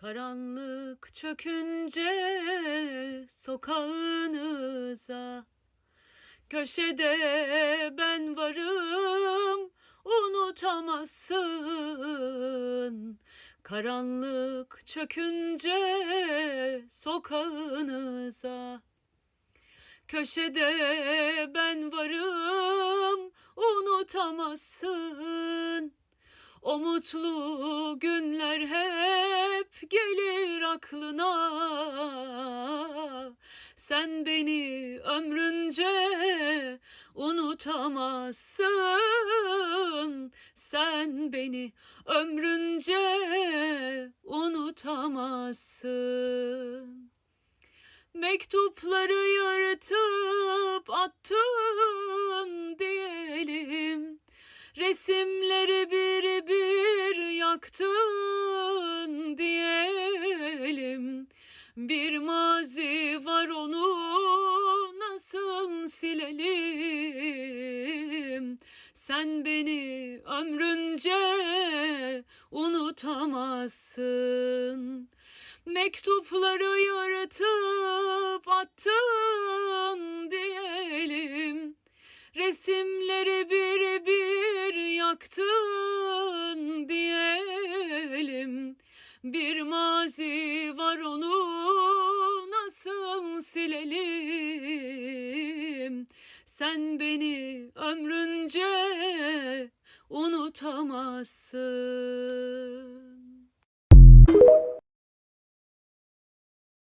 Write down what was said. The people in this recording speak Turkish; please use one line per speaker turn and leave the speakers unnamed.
Karanlık çökünce sokağınıza Köşede ben varım unutamazsın. Karanlık çökünce sokağınıza Köşede ben varım unutamazsın. O mutlu günler hep aklına Sen beni ömrünce unutamazsın. Sen beni ömrünce unutamazsın. Mektupları yırtıp attın diyelim. Resimleri bir bir yaktın Bir mazi var onu nasıl silelim? Sen beni ömrünce unutamazsın. Mektupları yırtıp attın diyelim. Resimleri bir bir yaktın diyelim. Bir mazi silelim Sen beni ömrünce unutamazsın